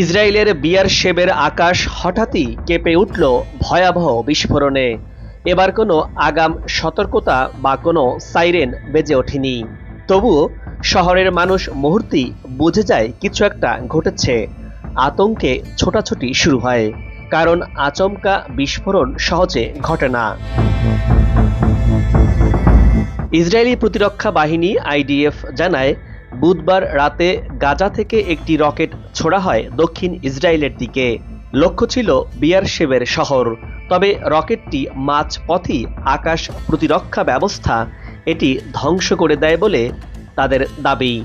ইসরায়েলের বিয়ার শেবের আকাশ হঠাৎই কেঁপে উঠল ভয়াবহ বিস্ফোরণে। এবার কোনো আগাম সতর্কতা বা কোনো সাইরেন বেজে ওঠেনি। তবুও শহরের মানুষ মুহূর্তেই বুঝে যায় কিছু একটা ঘটেছে। আতঙ্কে ছোটাছুটি শুরু হয়, কারণ আচমকা বিস্ফোরণ সহজে ঘটে না। ইসরায়েলি প্রতিরক্ষা বাহিনী আইডিএফ জানায়, বুধবার রাতে গাজা থেকে একটি রকেট ছোড়া হয় দক্ষিণ ইসরায়েলের দিকে। লক্ষ্য ছিল বিয়ার বিয়ারশেবের শহর। তবে রকেটটি মাঝ পথই আকাশ প্রতিরক্ষা ব্যবস্থা এটি ধ্বংস করে দেয় বলে তাদের দাবি।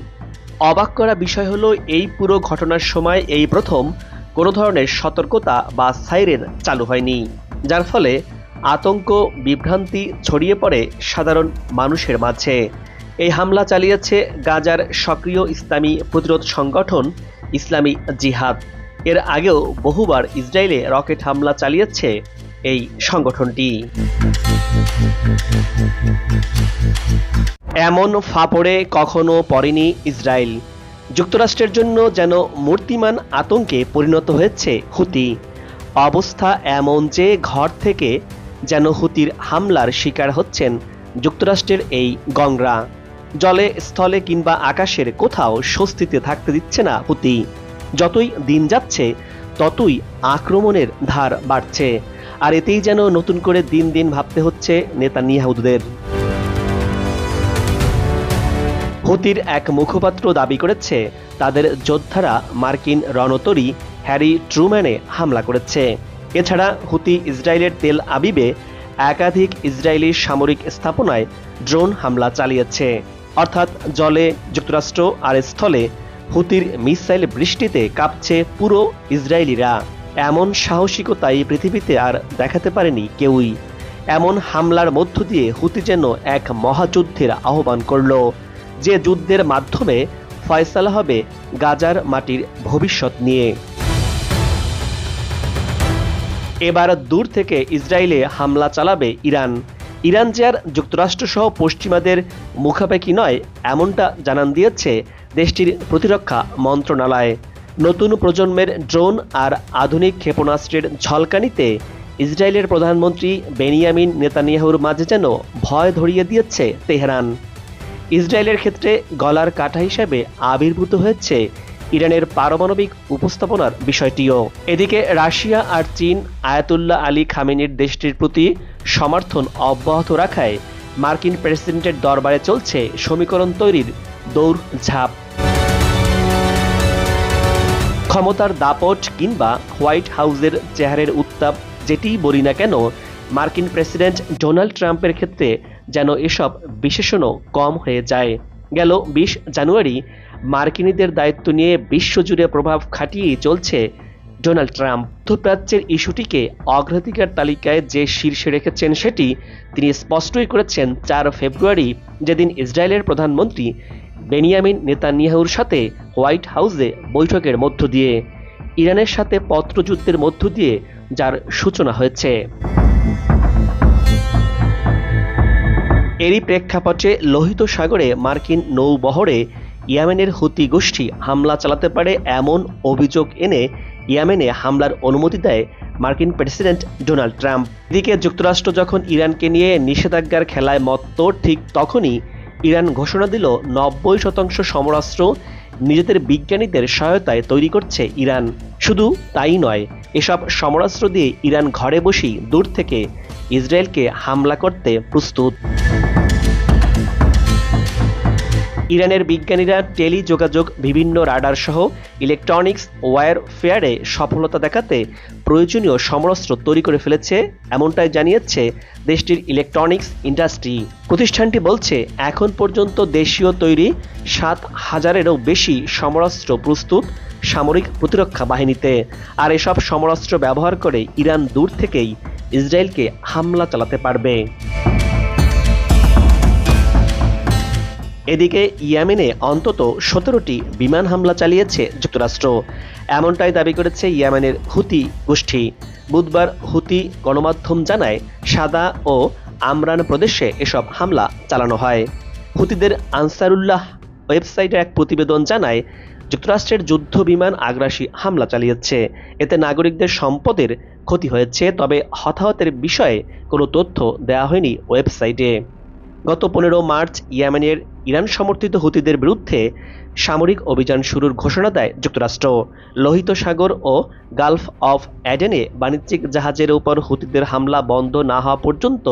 অবাক করা বিষয় হলো, এই পুরো ঘটনার সময় এই প্রথম কোনো ধরনের সতর্কতা বা সাইরেন চালু হয়নি, যার ফলে আতঙ্ক, বিভ্রান্তি ছড়িয়ে পড়ে সাধারণ মানুষের মাঝে। এই হামলা চালিয়েছে গাজার সক্রিয় ইসলামী প্রতিরোধ সংগঠন ইসলামী জিহাদ। এর আগেও বহুবার ইসরায়েলে রকেট হামলা চালিয়েছে এই সংগঠনটি। এমন ফাপড়ে কখনো পড়েনি ইসরায়েল। যুক্তরাষ্ট্রের জন্য যেন মূর্তিমান আতঙ্কে পরিণত হয়েছে হুতি। অবস্থা এমন যে ঘর থেকে যেন হুতির হামলার শিকার হচ্ছেন যুক্তরাষ্ট্রের এই গংরা। জলে, স্থলে কিংবা আকাশের কোথাও স্বস্তিতে থাকতে দিচ্ছে না হুতি। যতই দিন যাচ্ছে, ততই আক্রমণের ধার বাড়ছে। আর এতেই যেন নতুন করে দিন দিন ভাবতে হচ্ছে নেতা নেতানিয়াহুদের। হুতির এক মুখপাত্র দাবি করেছে, তাদের যোদ্ধারা মার্কিন রণতরী হ্যারি ট্রুম্যানে হামলা করেছে। এছাড়া হুতি ইসরায়েলের তেল আবিবে একাধিক ইসরায়েলি সামরিক স্থাপনায় ড্রোন হামলা চালিয়েছে। অর্থাৎ জলে যুক্তরাষ্ট্র আর স্থলে হুতির মিসাইল বৃষ্টিতে কাঁপছে পুরো ইসরায়েলিরা। এমন সাহসিকতাই পৃথিবীতে আর দেখাতে পারেনি কেউই। এমন হামলার মধ্য দিয়ে হুতি যেন এক মহাযুদ্ধের আহ্বান করল। যে যুদ্ধের মাধ্যমে ফয়সালা হবে গাজার মাটির ভবিষ্যৎ নিয়ে। এবার দূর থেকে ইসরায়েলে হামলা চালাবে ইরান। ইরান যে আর যুক্তরাষ্ট্রসহ পশ্চিমাদের মুখাপেক্ষি নয়, এমনটা জানান দিয়েছে দেশটির প্রতিরক্ষা মন্ত্রণালয়। নতুন প্রজন্মের ড্রোন আর আধুনিক ক্ষেপণাস্ত্রের ঝলকানিতে ইসরায়েলের প্রধানমন্ত্রী বেনিয়ামিন নেতানিয়াহুর মাঝে যেন ভয় ধরিয়ে দিয়েছে তেহরান। ইসরায়েলের ক্ষেত্রে গলার কাটা হিসেবে আবির্ভূত হয়েছে ইরানের পারমাণবিক উপস্থাপনার বিষয়টিও। এদিকে রাশিয়া আর চীন আয়াতুল্লাহ আলী খামেনির দেশটির প্রতি সমর্থন অব্যাহত রাখায় মার্কিন প্রেসিডেন্টের দরবারে চলছে সমীকরণ তৈরির দৌড় ঝাঁপ ক্ষমতার দাপট কিংবা হোয়াইট হাউসের চেহারের উত্তাপ যেটিই বলি না কেন, মার্কিন প্রেসিডেন্ট ডোনাল্ড ট্রাম্পের ক্ষেত্রে যেন এসব বিশেষণও কম হয়ে যায়। গেল বিশ জানুয়ারি। মার্কিনীদের দায়িত্ব নিয়ে বিশ্বজুড়ে প্রভাব খাটিয়েই চলছে ডোনাল্ড ট্রাম্প। মধ্যপ্রাচ্যের ইস্যুটিকে অগ্রাধিকার তালিকায় যে শীর্ষে রেখেছেন সেটি তিনি স্পষ্টই করেছেন চার ফেব্রুয়ারি, যেদিন ইসরায়েলের প্রধানমন্ত্রী বেনিয়ামিন নেতানিয়াহুর সাথে হোয়াইট হাউসে বৈঠকের মধ্য দিয়ে। ইরানের সাথে পত্রযুদ্ধের মধ্য দিয়ে, যার সূচনা হয়েছে। এরই প্রেক্ষাপটে লোহিত সাগরে মার্কিন নৌবহরে ইয়ামেনের হুতি গোষ্ঠী হামলা চালাতে পারে এমন অভিযোগ এনে ইয়ামেনে হামলার অনুমতি দেয় মার্কিন প্রেসিডেন্ট ডোনাল্ড ট্রাম্প। এদিকে যুক্তরাষ্ট্র যখন ইরানকে নিয়ে নিষেধাজ্ঞার খেলায় মত্ত, ঠিক তখনই ইরান ঘোষণা দিল নব্বই শতাংশ সমরাস্ত্র নিজেদের বিজ্ঞানীদের সহায়তায় তৈরি করছে ইরান। শুধু তাই নয়, এসব সমরাস্ত্র দিয়ে ইরান ঘরে বসেই দূর থেকে ইসরায়েলকে হামলা করতে প্রস্তুত। ইরানের বিজ্ঞানীরা টেলি যোগাযোগ বিভিন্ন রাডার সহ ইলেকট্রনিক্স ওয়্যারফেয়ারে সফলতা দেখাতে প্রয়োজনীয় সমরাস্ত্র তৈরি করে ফেলেছে, এমনটাই জানিয়েছে দেশটির ইলেকট্রনিক্স ইন্ডাস্ট্রি। প্রতিষ্ঠানটি বলছে, এখন পর্যন্ত দেশীয় তৈরি সাত হাজারেরও বেশি সমরাস্ত্র প্রস্তুত সামরিক প্রতিরক্ষা বাহিনীতে। আর এসব সমরাস্ত্র ব্যবহার করে ইরান দূর থেকেই ইসরায়েলকে হামলা চালাতে পারবে। এদিকে ইয়েমেনে অন্তত সতেরোটি বিমান হামলা চালিয়েছে যুক্তরাষ্ট্র। এমনটাই দাবি করেছে ইয়েমেনের হুতি গোষ্ঠী। বুধবার হুতি গণমাধ্যম জানায়, সাদা ও আমরান প্রদেশে এসব হামলা চালানো হয়। হুতিদের আনসারুল্লাহ ওয়েবসাইটে এক প্রতিবেদন জানায়, যুক্তরাষ্ট্রের যুদ্ধ বিমান আগ্রাসী হামলা চালিয়েছে। এতে নাগরিকদের সম্পদের ক্ষতি হয়েছে, তবে হতাহতের বিষয়ে কোনো তথ্য দেওয়া হয়নি ওয়েবসাইটে। গত পনেরো মার্চ ইয়েমেনের ইরান সমর্থিত হুতিদের বিরুদ্ধে সামরিক অভিযান শুরুর ঘোষণা দেয় যুক্তরাষ্ট্র। লোহিত সাগর ও গালফ অফ অ্যাডেনে বাণিজ্যিক জাহাজের উপর হুতিদের হামলা বন্ধ না হওয়া পর্যন্ত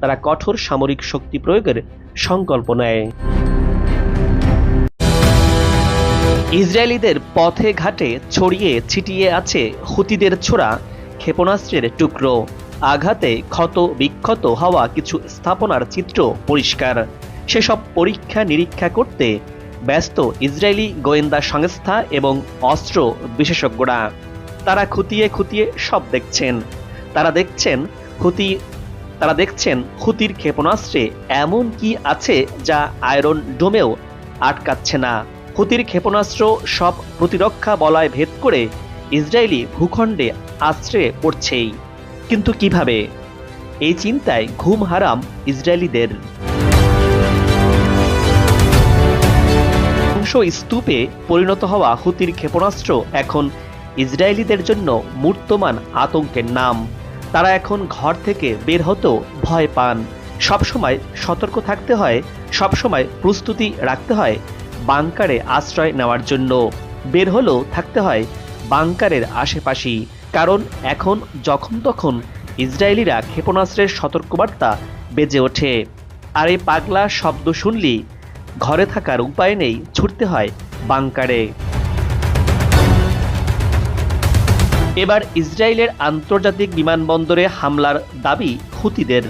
তারা কঠোর সামরিক শক্তি প্রয়োগের সংকল্প নেয়। ইসরায়েলিদের পথে ঘাটে ছড়িয়ে ছিটিয়ে আছে হুতিদের ছোড়া ক্ষেপণাস্ত্রের টুকরো। আঘাতে ক্ষত, বিক্ষত হওয়া কিছু স্থাপনার চিত্র পরিষ্কার। সেসব পরীক্ষা নিরীক্ষা করতে ব্যস্ত ইসরায়েলি গোয়েন্দা সংস্থা এবং অস্ত্র বিশেষজ্ঞরা। তারা খুতিয়ে খুতিয়ে সব দেখছেন। তারা দেখছেন হুতি তারা দেখছেন হুতির ক্ষেপণাস্ত্রে এমন কি আছে যা আয়রন ডোমেও আটকাচ্ছে না। হুতির ক্ষেপণাস্ত্র সব প্রতিরক্ষা বলয় ভেদ করে ইসরায়েলি ভূখণ্ডে আশ্রয়ে পড়ছেই। কিন্তু কীভাবে? এই চিন্তায় ঘুম হারাম ইসরায়েলিদের। ধ্বংস স্তূপে পরিণত হওয়া হুতির ক্ষেপণাস্ত্র এখন ইসরায়েলিদের জন্য মূর্তমান আতঙ্কের নাম। তারা এখন ঘর থেকে বের হতেও ভয় পান। সবসময় সতর্ক থাকতে হয়, সবসময় প্রস্তুতি রাখতে হয় বাংকারে আশ্রয় নেওয়ার জন্য। বের হলেও থাকতে হয় বাংকারের আশেপাশেই। কারণ এখন যখন তখন ইসরায়েলিরা ক্ষেপণাস্ত্রের সতর্কবার্তা বেজে ওঠে। আর এই পাগলা শব্দ শুনলি ঘরে থাকার উপায় নেই, ছুটতে হয় বাংকারে। এবার ইসরায়েলের আন্তর্জাতিক বিমানবন্দরে হামলার দাবি হুতিদের।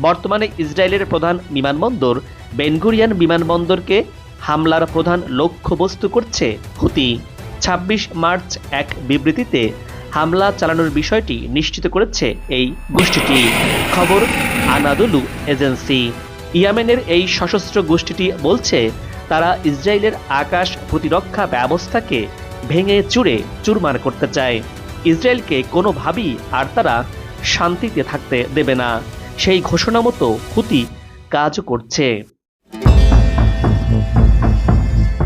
বর্তমানে ইসরায়েলের প্রধান বিমানবন্দর বেনগুরিয়ান বিমানবন্দরকে হামলার প্রধান লক্ষ্যবস্তু করছে হুতি। ছাব্বিশ মার্চ এক বিবৃতিতে হামলা চালানোর বিষয়টি নিশ্চিত করেছে এই গোষ্ঠীটি। খবর, আনাদুলু এজেন্সি। ইয়ামেনের এই সশস্ত্র গোষ্ঠীটি বলছে, তারা ইসরায়েলের আকাশ প্রতিরক্ষা ব্যবস্থাকে ভেঙে চুরে চুরমার করতে চায়। ইসরায়েলকে কোনোভাবেই আর তারা শান্তিতে থাকতে দেবে না। সেই ঘোষণা মতো হুতি কাজও করছে।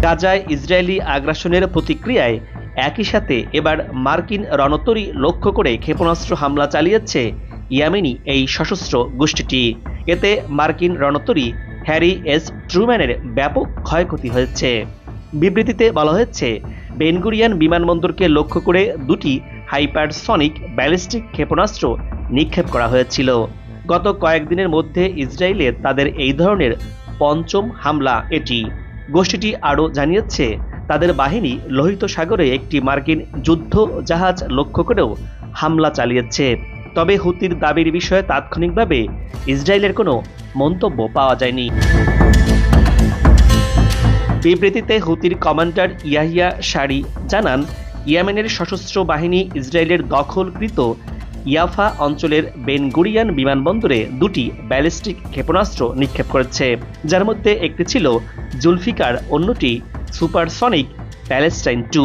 গাজায় ইসরায়েলি আগ্রাসনের প্রতিক্রিয়ায় একই সাথে এবার মার্কিন রণতরী লক্ষ্য করে ক্ষেপণাস্ত্র হামলা চালিয়েছে ইয়ামেনি এই সশস্ত্র গোষ্ঠীটি। এতে মার্কিন রণতরী হ্যারি এস ট্রুম্যানের ব্যাপক ক্ষয়ক্ষতি হয়েছে। বিবৃতিতে বলা হয়েছে বেনগুরিয়ান বিমানবন্দরকে লক্ষ্য করে দুটি হাইপারসনিক ব্যালিস্টিক ক্ষেপণাস্ত্র নিক্ষেপ করা হয়েছিল। গত কয়েকদিনের মধ্যে ইসরায়েলে তাদের এই ধরনের পঞ্চম হামলা এটি। গোষ্ঠীটি আরও জানিয়েছে তাদের বাহিনী লোহিত সাগরে একটি মার্কিন যুদ্ধ জাহাজ লক্ষ্য করেও হামলা চালিয়েছে। তবে হুতির দাবির বিষয়ে তাৎক্ষণিকভাবে ইসরায়েলের কোনো মন্তব্য পাওয়া যায়নি। বিবৃতিতে হুতির কমান্ডার ইয়াহিয়া শারি জানান, ইয়েমেনের সশস্ত্র বাহিনী ইসরায়েলের দখলকৃত ইয়াফা অঞ্চলের বেনগুরিয়ান বিমানবন্দরে দুটি ব্যালিস্টিক ক্ষেপণাস্ত্র নিক্ষেপ করেছে, যার মধ্যে একটি ছিল জুলফিকার, অন্যটি সুপারসনিক প্যালেস্টাইন টু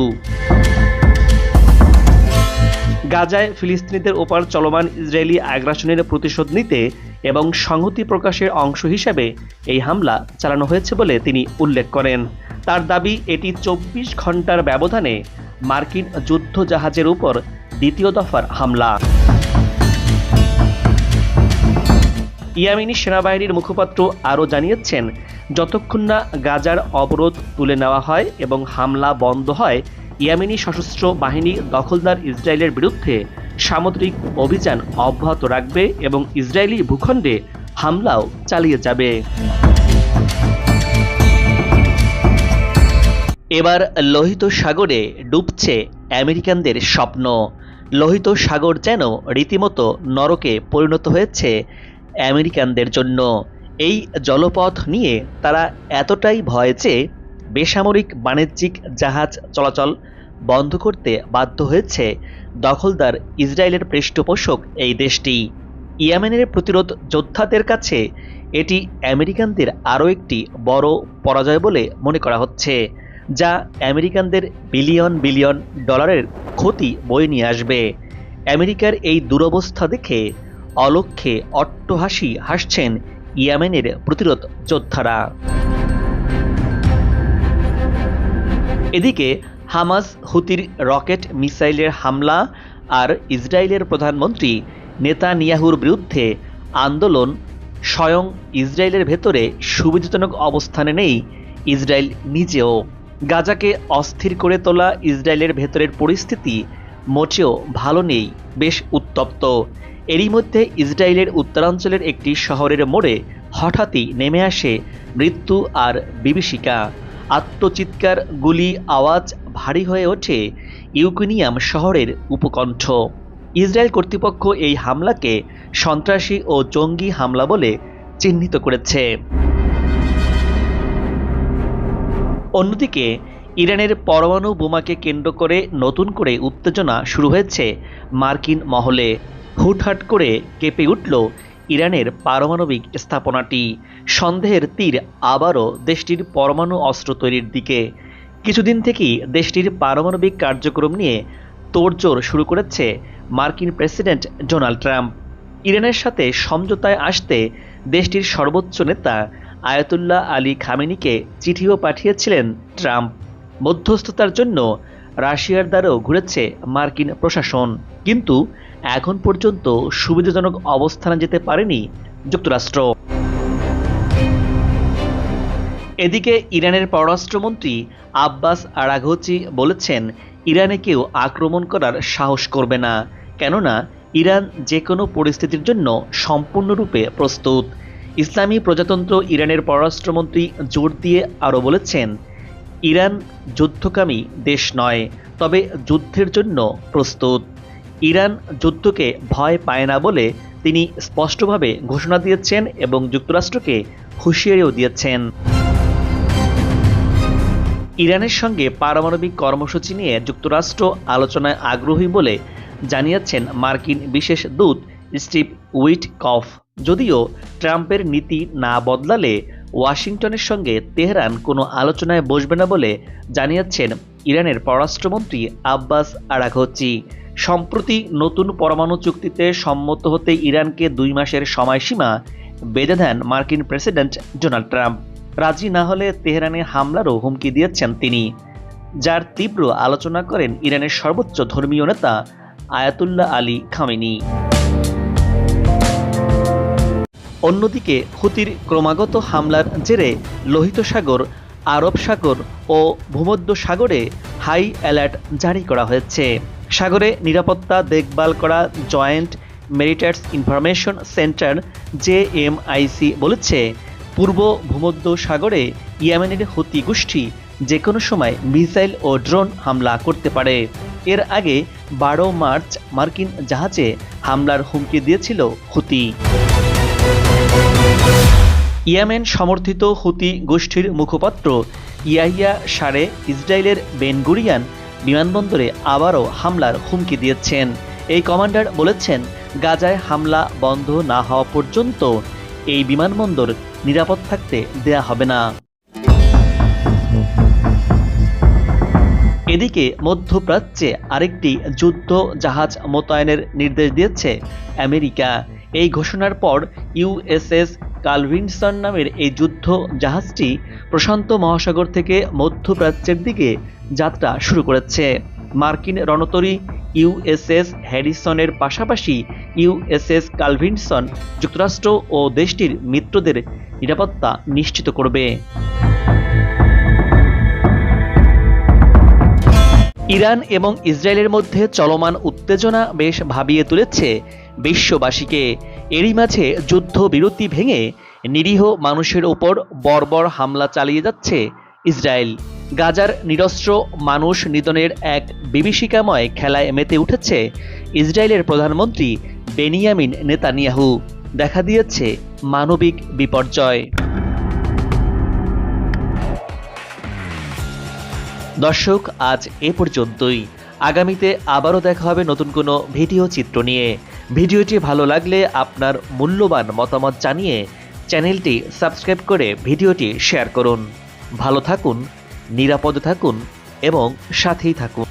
গাজায় ফিলিস্তিনিদের ওপর চলমান ইসরায়েলি আগ্রাসনের প্রতিশোধ নিতে এবং সংহতি প্রকাশের অংশ হিসেবে এই হামলা চালানো হয়েছে বলে তিনি উল্লেখ করেন। তার দাবি, এটি চব্বিশ ঘণ্টার ব্যবধানে মার্কিন যুদ্ধ জাহাজের উপর দ্বিতীয় দফার হামলা। ইয়ামিনী সেনাবাহিনীর মুখপাত্র আরও জানিয়েছেন যতক্ষণ না গাজার অবরোধ তুলে নেওয়া হয় এবং হামলা বন্ধ হয়, ইয়ামিনী সশস্ত্র বাহিনী দখলদার ইসরায়েলের বিরুদ্ধে সামুদ্রিক অভিযান অব্যাহত রাখবে এবং ইসরায়েলি ভূখণ্ডে হামলাও চালিয়ে যাবে। এবার লোহিত সাগরে ডুবছে আমেরিকানদের স্বপ্ন। লোহিত সাগর যেন রীতিমতো নরকে পরিণত হয়েছে আমেরিকানদের জন্য। এই জলপথ নিয়ে তারা এতটাই ভয় যে বেসামরিক বাণিজ্যিক জাহাজ চলাচল বন্ধ করতে বাধ্য হয়েছে দখলদার ইসরায়েলের পৃষ্ঠপোষক এই দেশটি। ইয়েমেনের প্রতিরোধ যোদ্ধাদের কাছে এটি আমেরিকানদের আরও একটি বড় পরাজয় বলে মনে করা হচ্ছে, যা আমেরিকানদের বিলিয়ন বিলিয়ন ডলারের ক্ষতি বয়ে নিয়ে আসবে। আমেরিকার এই দুরবস্থা দেখে অলক্ষ্যে অট্টহাসি হাসছেন ইয়েমেনের প্রতিরোধ যোদ্ধারা। এদিকে, হামাস, হুতির রকেট, মিসাইলের হামলা আর ইসরায়েলের প্রধানমন্ত্রী নেতানিয়াহুর বিরুদ্ধে আন্দোলন স্বয়ং ইসরায়েলের ভেতরে সুবিধাজনক অবস্থানে নেই, ইসরায়েল নিজেও। গাজাকে অস্থির করে তোলা ইসরায়েলের ভেতরের পরিস্থিতি মোটেও ভালো নেই, বেশ উত্তপ্ত। এরই মধ্যে ইসরায়েলের উত্তরাঞ্চলের একটি শহরের মোড়ে হঠাৎই নেমে আসে মৃত্যু আর বিভীষিকা। আত্মচিৎকার, গুলি, আওয়াজ ভারী হয়ে ওঠে ইউক্রেনিয়াম শহরের উপকণ্ঠ। ইসরায়েল কর্তৃপক্ষ এই হামলাকে সন্ত্রাসী ও জঙ্গি হামলা বলে চিহ্নিত করেছে। অন্যদিকে, ইরানের পরমাণু বোমাকে কেন্দ্র করে নতুন করে উত্তেজনা শুরু হয়েছে মার্কিন মহলে। হুটহাট করে কেঁপে উঠল ইরানের পারমাণবিক স্থাপনাটি। সন্দেহের তীর আবারও দেশটির পরমাণু অস্ত্র তৈরির দিকে। কিছুদিন থেকেই দেশটির পারমাণবিক কার্যক্রম নিয়ে তোড়জোড় শুরু করেছে মার্কিন প্রেসিডেন্ট ডোনাল্ড ট্রাম্প। ইরানের সাথে সমঝোতায় আসতে দেশটির সর্বোচ্চ নেতা আয়াতুল্লাহ আলী খামেনিকে চিঠিও পাঠিয়েছিলেন ট্রাম্প। মধ্যস্থতার জন্য রাশিয়ার দ্বারাও ঘুরেছে মার্কিন প্রশাসন। কিন্তু এখন পর্যন্ত সুবিধাজনক অবস্থানে যেতে পারেনি যুক্তরাষ্ট্র। এদিকে ইরানের পররাষ্ট্রমন্ত্রী আব্বাস আরাঘচি বলেছেন, ইরানে কেউ আক্রমণ করার সাহস করবে না, কেননা ইরান যে কোনো পরিস্থিতির জন্য সম্পূর্ণরূপে প্রস্তুত। ইসলামী প্রজাতন্ত্র ইরানের পররাষ্ট্রমন্ত্রী জোর দিয়ে আরও বলেছেন ইরান যুদ্ধকামী দেশ নয়, তবে যুদ্ধের জন্য প্রস্তুত। ইরান যুদ্ধকে ভয় পায় না বলে তিনি স্পষ্টভাবে ঘোষণা দিয়েছেন এবং যুক্তরাষ্ট্রকে হুঁশিয়ারিও দিয়েছেন। ইরানের সঙ্গে পারমাণবিক কর্মসূচি নিয়ে যুক্তরাষ্ট্র আলোচনায় আগ্রহী বলে জানিয়েছেন মার্কিন বিশেষ দূত স্টিভ উইট কফ যদিও ট্রাম্পের নীতি না বদলালে ওয়াশিংটনের সঙ্গে তেহরান কোনো আলোচনায় বসবে না বলে জানিয়েছেন ইরানের পররাষ্ট্রমন্ত্রী আব্বাস আরাঘচি। সম্প্রতি নতুন পরমাণু চুক্তিতে সম্মত হতে ইরানকে দুই মাসের সময়সীমা বেঁধে দেন মার্কিন প্রেসিডেন্ট ডোনাল্ড ট্রাম্প। রাজি না হলে তেহরানে হামলারও হুমকি দিয়েছেন তিনি। যার তীব্র আলোচনা করেন ইরানের সর্বোচ্চ ধর্মীয় নেতা আয়াতুল্লাহ আলী খামেনি। অন্যদিকে হুতির ক্রমাগত হামলার জেরে লোহিত সাগর, আরব সাগর ও ভূমধ্য সাগরে হাই অ্যালার্ট জারি করা হয়েছে। সাগরে নিরাপত্তা দেখভাল করা joint maritime information centre JMIC বলেছে, পূর্ব ভূমধ্য সাগরে ইয়েমেনের হুতি গোষ্ঠী যে কোনো সময় মিসাইল ও ড্রোন হামলা করতে পারে। এর আগে বারো মার্চ মার্কিন জাহাজে হামলার হুমকি দিয়েছিল হুতি। ইয়েমেন সমর্থিত হুতি গোষ্ঠীর মুখপাত্র ইয়াহিয়া সারে ইসরায়েলের বেনগুরিয়ান বিমানবন্দরে আবারও হামলার হুমকি দিয়েছেন। এই কমান্ডার বলেছেন, গাজায় হামলা বন্ধ না হওয়া পর্যন্ত এই বিমানবন্দর নিরাপদ থাকতে দেয়া হবে না। এদিকে মধ্যপ্রাচ্যে আরেকটি যুদ্ধ জাহাজ মোতায়েনের নির্দেশ দিয়েছে আমেরিকা। এই ঘোষণার পর ইউএসএস কালভিনসন নামের এই যুদ্ধ জাহাজটি প্রশান্ত মহাসাগর থেকে মধ্যপ্রাচ্যের দিকে যাত্রা শুরু করেছে। মার্কিন রণতরী ইউএসএস হ্যারিসনের পাশাপাশি ইউএসএস কালভিনসন যুক্তরাষ্ট্র ও দেশটির মিত্রদের নিরাপত্তা নিশ্চিত করবে। ইরান এবং ইসরায়েলের মধ্যে চলমান উত্তেজনা বেশ ভাবিয়ে তুলেছে বিশ্ববাসীকে। এরই মাঝে যুদ্ধবিরতি ভেঙে নিরীহ মানুষের ওপর বর্বর হামলা চালিয়ে যাচ্ছে ইসরায়েল। গাজার নিরস্ত্র মানুষ নিধনের এক বিভীষিকাময় খেলায় মেতে উঠেছে ইসরায়েলের প্রধানমন্ত্রী বেনিয়ামিন নেতানিয়াহু। দেখা দিয়েছে মানবিক বিপর্যয়। দর্শক, আজ এ পর্যন্তই। আগামীতে আবারও দেখা হবে নতুন কোনো ভিডিও চিত্র নিয়ে। ভিডিওটি ভালো লাগলে আপনার মূল্যবান মতামত জানিয়ে চ্যানেলটি সাবস্ক্রাইব করে ভিডিওটি শেয়ার করুন। ভালো থাকুন, নিরাপদ থাকুন এবং সাথেই থাকুন।